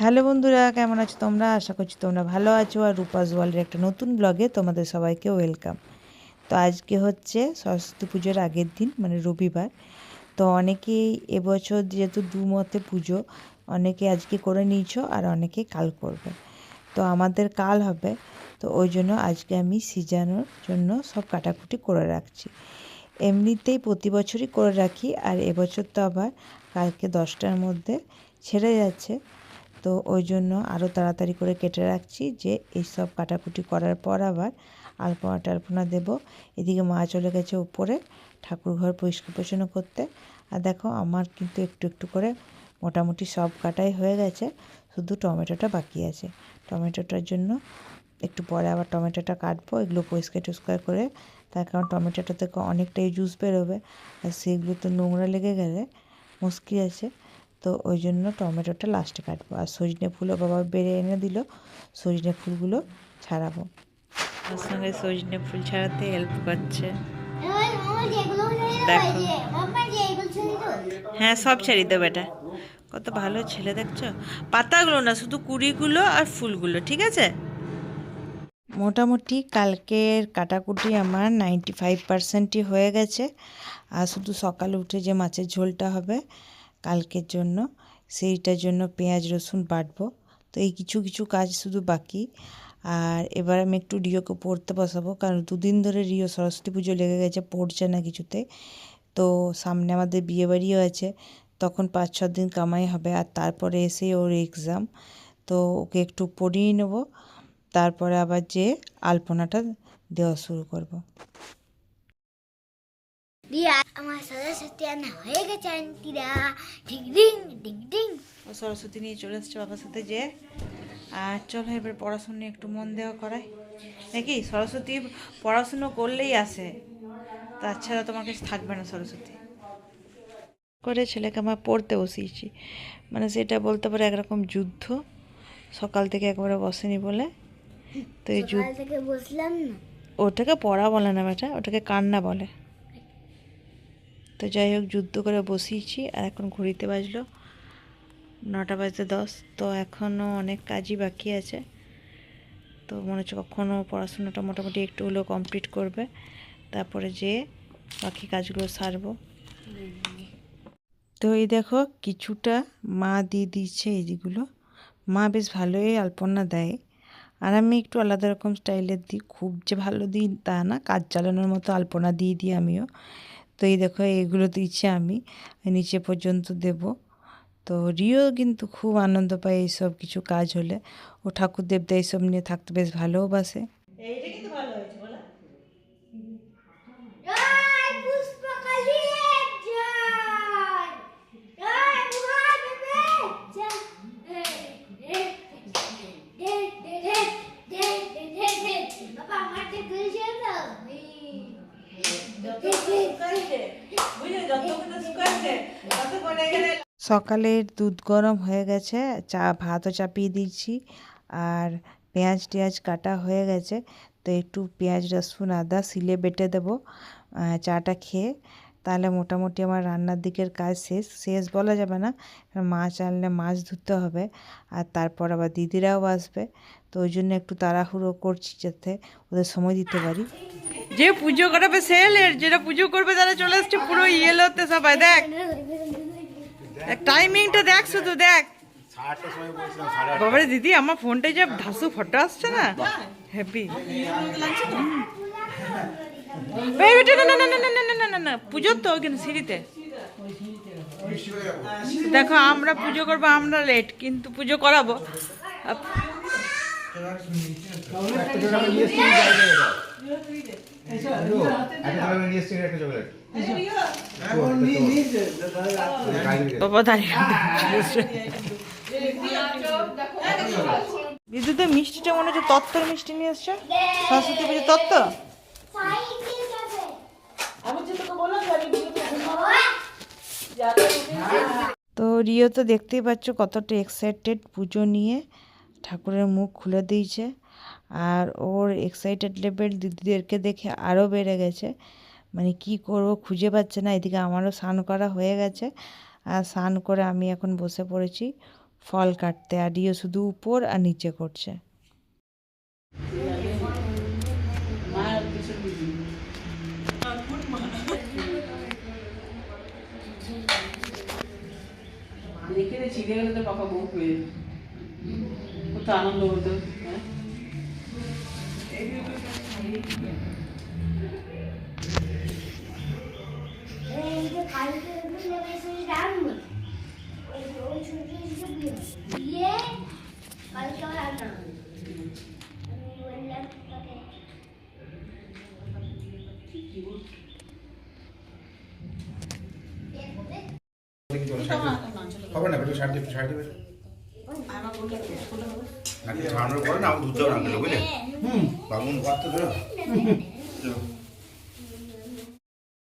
Hello বন্ধুরা, কেমন আছো তোমরা? আশা করছি তোমরা ভালো আছো আর রূপাস ওয়ার্ল্ডের একটা নতুন ব্লগে তোমাদের সবাইকে ওয়েলকাম তো আজকে হচ্ছে সরস্বতী পুজোর আগের দিন মানে রবিবার। তো অনেকেই এবছর যেহেতু দু মতে পুজো, অনেকে আজকে করে নিয়েছো আর অনেকে কাল করবে। তো আমাদের কাল হবে, তো ওই জন্য আজকে আমি সিজানোর জন্য সব কাটাকুটি করে রাখছি। এমনিতেই প্রতি বছরই করে রাখি, আর এবছর তো আবার কালকে দশটার মধ্যে ছেড়ে যাচ্ছে। তো ওই জন্য আরও তাড়াতাড়ি করে কেটে রাখছি যে এই সব কাটাকুটি করার পর আবার আলপনা টালপনা দেবো। এদিকে মা চলে গেছে উপরে ঠাকুর ঘর পরিষ্কার পরিচ্ছন্ন করতে। আর দেখো আমার কিন্তু একটু একটু করে মোটামুটি সব কাটাই হয়ে গেছে, শুধু টমেটোটা বাকি আছে। টমেটোটার জন্য একটু পরে আবার টমেটোটা কাটবো, এগুলো পরিষ্কার টুস্কার করে। তার কারণ টমেটোটা থেকে অনেকটাই জুস বেরোবে, আর সেগুলো তো নোংরা লেগে গেলে মুশকিল আছে। তো ওই জন্য টমেটোটা লাস্টে কাটবো। আর সজনে ফুলও বাবা বেড়ে এনে দিল সজনে ফুলগুলো ছাড়াবো। ওর সঙ্গে সজনে ফুল ছাড়াতে হেল্প করছে। দেখো। হ্যাঁ সব ছাড়িয়ে দেবো এটা। কত ভালো ছেলে দেখছ। পাতাগুলো না শুধু কুড়িগুলো আর ফুলগুলো ঠিক আছে? মোটামুটি কালকের কাটাকুটি আমার নাইনটি ফাইভ পার্সেন্টই হয়ে গেছে। আর শুধু সকালে উঠে যে মাছের ঝোলটা হবে কালকের জন্য, সেইটার জন্য পেঁয়াজ, রসুন বাটবো। তো এই কিছু কিছু কাজ শুধু বাকি। আর এবার আমি একটু রিওকে পড়তে বসাবো, কারণ দুদিন ধরে রিও সরস্বতী পুজো লেগে গেছে, পড়ছে না কিছুতে। তো সামনে আমাদের বিয়েবাড়িও আছে, তখন পাঁচ ছ দিন কামাই হবে। আর তারপরে এসে ওর এক্সাম তো ওকে একটু পড়িয়ে নেব। তারপরে আবার যে আলপনাটা দেওয়া শুরু করব। দিয়া। আমার সরস্বতী আনা হয়ে গেছে আন্টিরা। ঠিক ডিং ডিং ডিং ও সরস্বতী নিয়ে চলে এসছে বাবার সাথে যে। আর চলো এবার পড়াশুনো একটু মন দেওয়া করাই। নাকি? সরস্বতী পড়াশুনো করলেই আসে। তাছাড়া তোমার কাছে থাকবে না সরস্বতী। করে ছেলেকে আমার পড়তে বসিয়েছি। মানে সেটা বলতে পারে একরকম যুদ্ধ। সকাল থেকে একবারে বসেনি বলে। তো এই যুদ্ধ ওটাকে পড়া বলে না বেটা ওটাকে কান্না বলে। তো যাই হোক, যুদ্ধ করে বসিয়েছি আর এখন ঘড়িতে বাজলো নটা বাজতে দশ। তো এখনও অনেক কাজই বাকি আছে। তো মনে হচ্ছে কখনও পড়াশোনাটা মোটামুটি একটু হলেও কমপ্লিট করবে। তারপরে যে বাকি কাজগুলো সারবো। তো এই দেখো, কিছুটা মা দিয়ে দিচ্ছে এইগুলো মা বেশ ভালোই আলপনা দেয়। আর আমি একটু আলাদা রকম স্টাইলের দিই। খুব যে ভালো দিই তা না, কাজ চালানোর মতো আলপনা দিয়ে দিই আমিও। তো এই দেখো এইগুলো দিচ্ছি আমি নিচে পর্যন্ত দেব। তো রিও কিন্তু খুব আনন্দ পায় এইসব কিছু কাজ হলে। ও ঠাকুর দেবদা এইসব নিয়ে থাকতে বেশ ভালোবাসে এইটা কিন্তু ভালো হয়েছে। সকালের দুধ গরম হয়ে গেছে, চা ভাতও চাপিয়ে দিচ্ছি আর পেঁয়াজ টেঁয়াজ কাটা হয়ে গেছে, তো একটু পেঁয়াজ রসুন আদা সিলে বেটে দেবো চাটা খেয়ে তাহলে মোটামুটি আমার রান্নার দিকের কাজ শেষ। শেষ বলা যাবে না মাছ আনলে মাছ ধুতে হবে আর তারপর আবার দিদিরাও আসবে। তো ওই জন্য একটু তাড়াহুড়ো করছি যাতে ওদের সময় দিতে পারি। যে পুজো করাবে সেলের যেটা পুজো করবে তারা চলে আসছে পুরো ইয়েলোতে সবাই দেখ। টাইমিংটা দেখ শুধু দেখ। বাবারে দিদি আমার ফোনটা যে ধাসু ফটো আসছে না। হ্যাপি না না না না না না না না না, পুজোর তো ওইখানে সিঁড়িতে। দেখো, আমরা পুজো করব, আমরা লেট কিন্তু পুজো করাবো। বাবা, দাঁড়িয়ে দিদুতে মিষ্টিটা মনে হচ্ছে তত্ত্বর মিষ্টি নিয়ে এসছো। সরস্বতী পুজো তত্ত্ব? তো রিও তো দেখতেই পাচ্ছ কতটা এক্সাইটেড পুজো নিয়ে ঠাকুরের মুখ খুলে দিয়েছে। আর ওর এক্সাইটেড লেভেল দিদিদেরকে দেখে আরও বেড়ে গেছে। মানে কি করব খুঁজে পাচ্ছে না এদিকে আমারও স্নান করা হয়ে গেছে। আর স্নান করে আমি এখন বসে পড়েছি ফল কাটতে। আর রিও শুধু উপর আর নিচে করছে। ছিঁড়ে গেলে তো পাকা বউ পেয়ে কত আনন্দ হতো হ্যাঁ? এই যে হবে। না একটু সাইড দিয়ে সাইড দিয়ে নাকি ছাড়ানোর পরে না দুধ দেবো রাখলে বুঝলে? বাবুন ভাত তো ধরো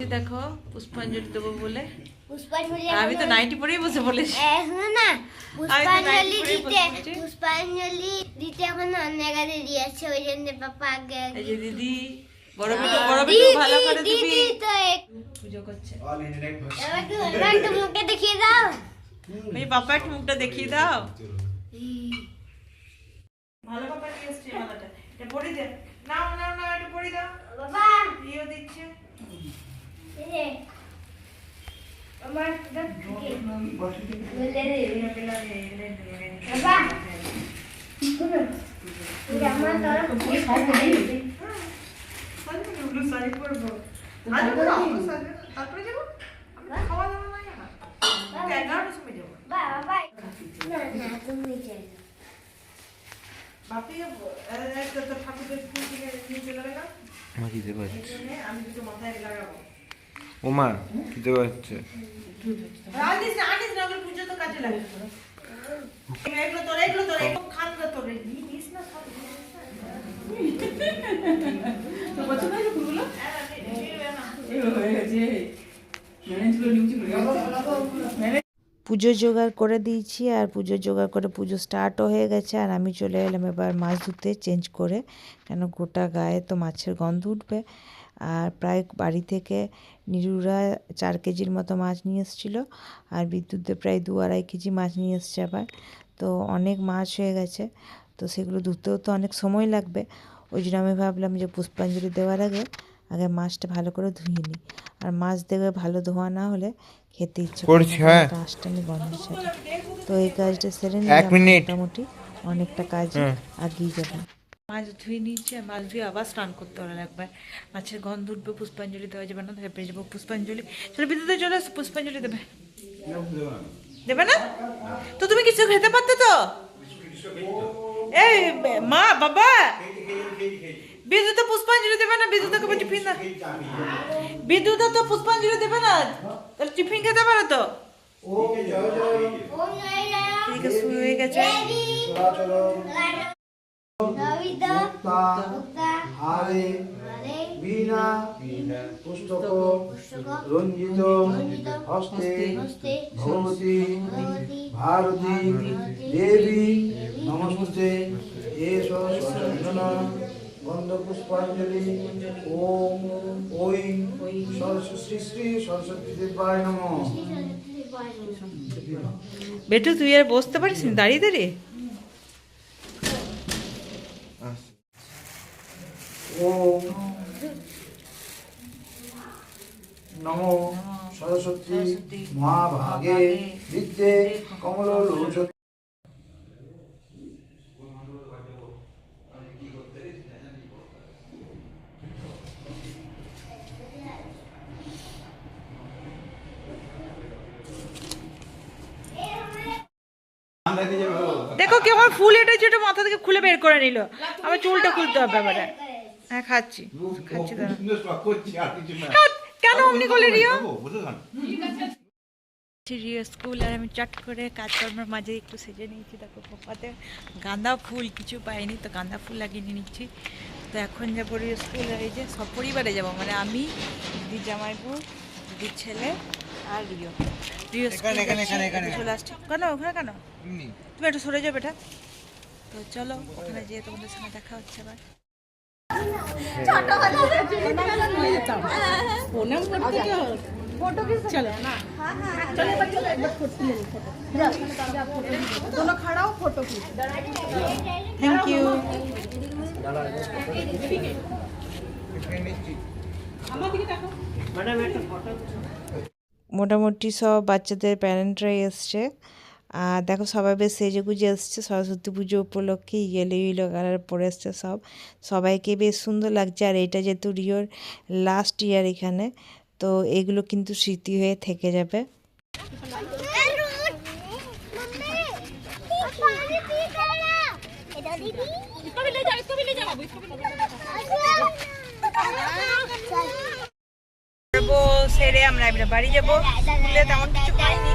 দেখো পুষ্পাঞ্জলি দেবো বলে। পুষ্পাঞ্জলি আমি তো নাইটি পরেই বসে বলেছি না পুষ্পাঞ্জলি দিতে। পুষ্পাঞ্জলি দিতে এখন অনেক দেরি আছে ওই জন্য পাপা আগে এই যে দিদি বড় বিটু বড় বিটু ভালো করে দিবি। দিদি তো পুজো করছে। মুখে দেখিয়ে দাও। এই পাপা মুখটা দেখিয়ে দাও ভালো পাপা নিয়ে এসছে মালাটা এটা পরি দে নাও নাও নাও এটা পরি দাও বাবা দিও দিচ্ছে এই আমার তারপরে যাব আমরা খাওয়া দাওয়া নাই আমার এগারোটার সময় যাব বাবা বাই না না তুমি যাই বাপি তো ঠাকুরের ফুল কিনে নিয়ে চলে গেল মা খিদে পাচ্ছে। জন্য আমি দুটো মাথায় লাগাবো ও মা খিদে পাচ্ছে আনিস না আনিস না ওগুলো পুজো তো কাজে লাগে এগুলো তোর এগুলো তোর এগুলো খান না তোর নিস না সব তো পছন্দ হয়েছে ফুলগুলো এই গেছে ম্যানেজগুলো নিউজ করে গেছে পুজো জোগাড় করে দিয়েছি আর পুজো জোগাড় করে পুজো স্টার্টও হয়ে গেছে আর আমি চলে এলাম এবার মাছ ধুতে চেঞ্জ করে, কেন গোটা গায়ে তো মাছের গন্ধ উঠবে। আর প্রায় বাড়ি থেকে নিরুরা চার কেজির মতো মাছ নিয়ে এসেছিল আর বিদ্যুতে প্রায় দু আড়াই কেজি মাছ নিয়ে এসছে আবার। তো অনেক মাছ হয়ে গেছে, তো সেগুলো ধুতেও তো অনেক সময় লাগবে। ওই জন্য আমি ভাবলাম যে পুষ্পাঞ্জলি দেওয়ার আগে আগে মাছটা ভালো করে ধুয়ে নিই। আর মাছ দেবে ভালো ধোয়া না হলে খেতে ইচ্ছে করে করছি, হ্যাঁ। রাসটানি গন্ধ ছাড়ে তো এই কাজটা সেরে এক মিনিট। মোটামুটি অনেকটা কাজ। আগিয়ে যাবে। মাছ ধুয়ে নিচ্ছে আর মাছ ধুয়ে আবার স্নান করতে হবে একবার। মাছের গন্ধ উঠবে পুষ্পাঞ্জলি দেওয়া যাবে না তারপরে যাব পুষ্পাঞ্জলি। চলো বিদ্যুতে চলে আসো পুষ্পাঞ্জলি দেবে। দেবে না? তো তুমি কিছু খেতে পারতে তো? এই মা বাবা! বিদ্যুতে পুষ্পাঞ্জলি দেবে না বিদ্যুতকে বলছি ফিন না বিদ্যুতে তো পুষ্পাঞ্জলি দেবে না। তাহলে টিফিন খেতে পারো তো? শুরু হয়ে গেছে। বীণা রঞ্জিত হস্তে ভগবতী ভারতী দেবী নমস্তে। সর্বজন গন্ধ পুষ্পাঞ্জলি ওম ওই সরস্বতী শ্রী সরস্বতী দেবায় নম। বেটু তুই আর বসতে পারিস না? দাঁড়িয়ে দাঁড়িয়ে। ওম নম। সরস্বতী মহাভাগে বিদ্যে কমল লোচ দেখো কি আমার ফুল এটা যেটা মাথা থেকে খুলে বের করে নিল। আমার চুলটা খুলতে হবে এবারে। হ্যাঁ খাচ্ছি। খাচ্ছি কেন অমনি করলে রিও রিও স্কুল আর আমি চট করে কাজকর্মের মাঝে একটু সেজে নিয়েছি। দেখো পাপাতে গাঁদা ফুল কিছু পাইনি তো গাঁদা ফুল লাগিয়ে নিয়ে নিচ্ছি। তো এখন যাব রিও স্কুল এই যে সপরিবারে যাব। মানে আমি দিদি জামাইবু দিদির ছেলে আর রিও রিও স্কুল। চলে আসছি। কেন ওখানে কেন? তুমি একটু সরে যাও বেটা। তো চলো ওখানে যেয়ে তোমাদের সঙ্গে দেখা হচ্ছে আবার। প্রণাম করতে তো থ্যাংক ইউ মোটামুটি সব বাচ্চাদের প্যারেন্টরাই এসছে। আর দেখো সবাই বেশ সেজে গুজে এসছে সরস্বতী পুজো উপলক্ষে ইয়েলো ইয়েলো কালার পরে এসছে সব সবাইকে বেশ সুন্দর লাগছে আর এটা যেহেতু রিওর লাস্ট ইয়ার এখানে তো এগুলো কিন্তু স্মৃতি হয়ে থেকে যাবে সেরে আমরা এবারে বাড়ি যাব। স্কুলে তেমন কিছু খাইনি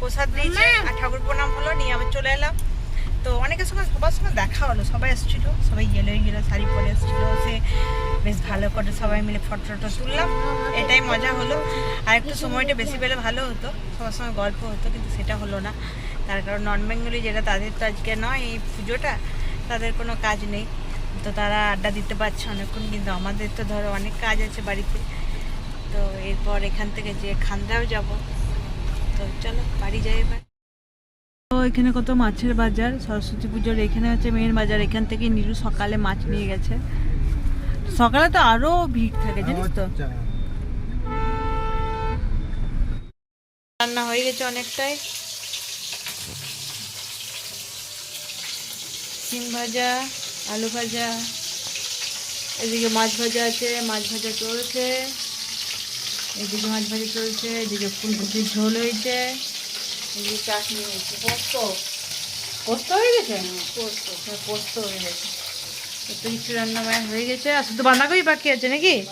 প্রসাদ দিয়েছে আর ঠাকুর প্রণাম হলো, নিয়ে আবার চলে এলাম। তো অনেকের সঙ্গে, সবার সঙ্গে দেখা হলো, সবাই এসেছিল, সবাই গেলো গেলো, শাড়ি পরে এসেছিল, সে বেশ ভালো করে সবাই মিলে ফটো টটো তুললাম, এটাই মজা হলো। আর একটু সময়টা বেশি পেলে ভালো হতো, সবার সঙ্গে গল্প হতো, কিন্তু সেটা হলো না। তার কারণ নন বেঙ্গলি যেটা, তাদের তো আজকে নয়, এই পুজোটা, তাদের কোনো কাজ নেই। তো তারা আড্ডা দিতে পারছে অনেকক্ষণ, কিন্তু আমাদের তো ধরো অনেক কাজ আছে বাড়িতে। তো এরপর এখান থেকে যে খান্দাও যাব। তো চলো বাড়ি যাই এবার। তো এখানে কত মাছের বাজার সরস্বতী পুজোর এখানে হচ্ছে মেন বাজার এখান থেকে নিরু সকালে মাছ নিয়ে গেছে। সকালে তো আরও ভিড় থাকে জানিস তো? রান্না হয়ে গেছে অনেকটাই। সিম ভাজা আলু ভাজা এদিকে মাছ ভাজা আছে মাছ ভাজা চলছে। এদিকে মাছ ভাজা চলছে এদিকে ফুলকপির ঝোল হয়েছে। এদিকে চাটনি হয়েছে। পোস্ত? পোস্ত হয়ে গেছে? পোস্ত। হ্যাঁ পোস্ত হয়ে গেছে। এত কিছু রান্না বান্না হয়ে গেছে। আর শুধু বাঁধাকপি বাকি আছে নাকি?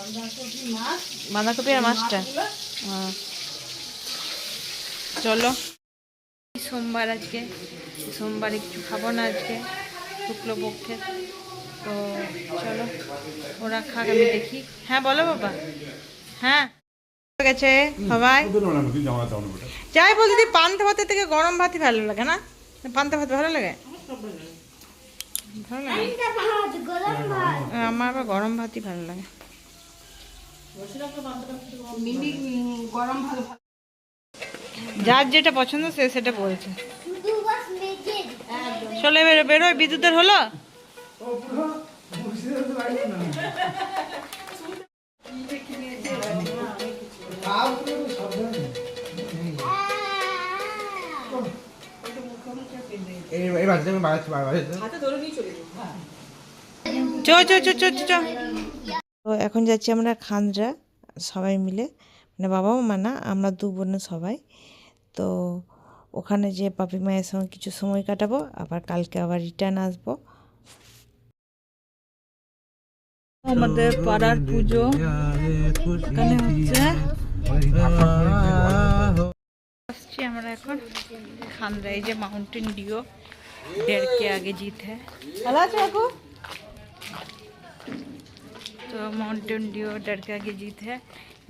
বাঁধাকপি আর মাছটা। হ্যাঁ। চলো। সোমবার আজকে। সোমবারে কিছু খাব না আজকে শুক্লপক্ষে। তো চলো ওরা খাক আমি দেখি। হ্যাঁ বলো বাবা। হ্যাঁ হয়ে। গেছে? সবাই? যাই বল দিদি পান্তা ভাতের থেকে গরম ভাতই ভালো লাগে না? পান্তা ভাত ভালো লাগে? ভালো লাগে? আমার আবার গরম ভাতই ভালো লাগে। যার যেটা পছন্দ সে সেটা বলছে। চলে বেরো বেরোয় বিদ্যুতের হলো? তো এখন যাচ্ছি আমরা খান্দরা সবাই মিলে। মানে বাবা মা না, আমরা দু বোনে সবাই। তো ওখানে যে পাপি মায়ের সঙ্গে কিছু সময় কাটাবো, আবার কালকে আবার রিটার্ন আসব। আমাদের পাড়ার পুজো। এখানে হচ্ছে আসছি আমরা এখন যে মাউন্টেন ডিও দেড় কে আগে জিত। হ্যাঁ তো মাউন্টেন ডিও দেড় কে আগে জিত। হ্যাঁ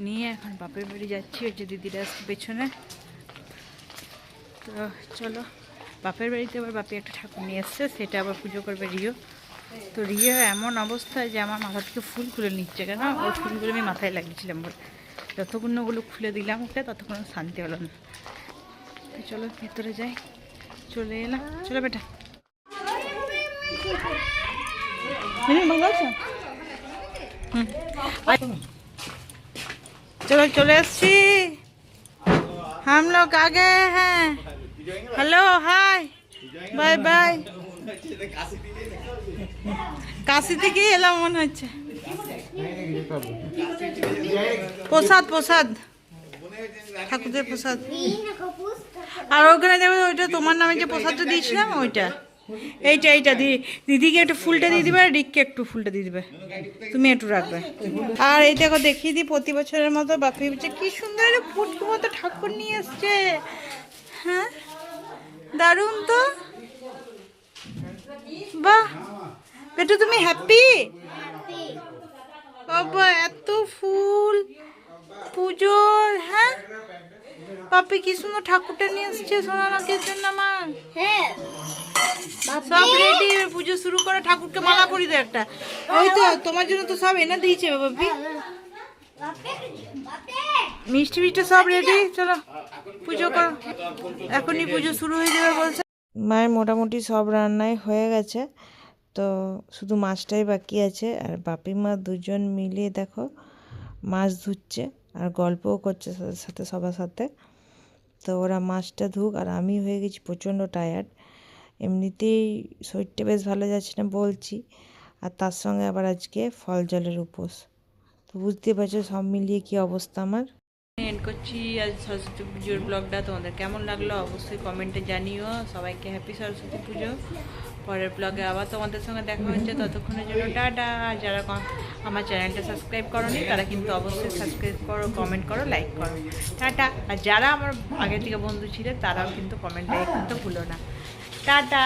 নিয়ে এখন বাপের বাড়ি যাচ্ছি ওই যে দিদিরা পেছনে। তো চলো বাপের বাড়িতে আবার বাপি একটা ঠাকুর নিয়ে এসছে সেটা আবার পুজো করবে রিও তো রিয়া এমন অবস্থায় যে আমার মাথা থেকে ফুল খুলে নিচ্ছে কেন? ওই ফুলগুলো আমি মাথায় লাগিয়েছিলাম বলে। যতক্ষণ ওগুলো খুলে দিলাম ওকে, ততক্ষণ শান্তি হলো না। তো চলো ভেতরে যাই। চলে এলাম। চলো বেটা। হুম। চলো, চলে এসছি হামলো আগে হ্যাঁ। Hello, hi. Bye bye. Kashi থেকে এলাম মনে হচ্ছে। প্রসাদ প্রসাদ। ঠাকুরের প্রসাদ। আর ওখানে যাবে ওইটা তোমার নামে যে প্রসাদটা দিয়েছিলাম, ওইটা। এইটা এইটা দি দিদিকে একটু ফুলটা দিয়ে দিবে আর রিককে একটু ফুলটা দিয়ে দিবে। তুমি একটু রাখবে। আর এই দেখো, দেখিয়ে দিই, প্রতি বছরের মতো বাপি হচ্ছে কি সুন্দর একটা ফুটকি মতো ঠাকুর নিয়ে এসছে। হ্যাঁ? দারুণ তো? বাহ! বেটু তুমি হ্যাপি বাবা এত ফুল। পুজোর হ্যাঁ? পাপি কি সুন্দর ঠাকুরটা নিয়ে এসছে সোনামাকে জন্য আমার হ্যাঁ। সব রেডি পুজো শুরু করে ঠাকুরকে মালা পরিয়ে দাও একটা। ওই তো তোমার জন্য তো সব এনে দিয়েছে বাপে। মিষ্টি মিষ্টি সব রেডি চলো পুজো করো। এখনই পুজো শুরু হয়ে যাবে বলছে। মায়ের মোটামুটি সব রান্নাই হয়ে গেছে। তো শুধু মাছটাই বাকি আছে আর বাপি মা দুজন মিলিয়ে দেখো মাছ ধুচ্ছে আর গল্পও করছে সাথে সবার সাথে। তো ওরা মাছটা ধুক আর আমি হয়ে গেছি প্রচণ্ড টায়ার্ড এমনিতেই শরীরটা বেশ ভালো যাচ্ছে না বলছি। আর তার সঙ্গে আবার আজকে ফল জলের উপোস। তো বুঝতে পারছ সব মিলিয়ে কী অবস্থা আমার? এন্ড করছি আজ সরস্বতী পুজোর ব্লগটা তোমাদের কেমন লাগল অবশ্যই কমেন্টে জানিও। সবাইকে হ্যাপি সরস্বতী পুজো। পরের ব্লগে আবার তোমাদের সঙ্গে দেখা হচ্ছে। ততক্ষণের জন্য টাটা। যারা আমার চ্যানেলটা সাবস্ক্রাইব করোনি, তারা কিন্তু অবশ্যই সাবস্ক্রাইব করো কমেন্ট করো লাইক করো। টাটা। আর যারা আমার আগে থেকে বন্ধু ছিল, তারাও কিন্তু কমেন্ট লাইক করতে ভুলো না। টাটা।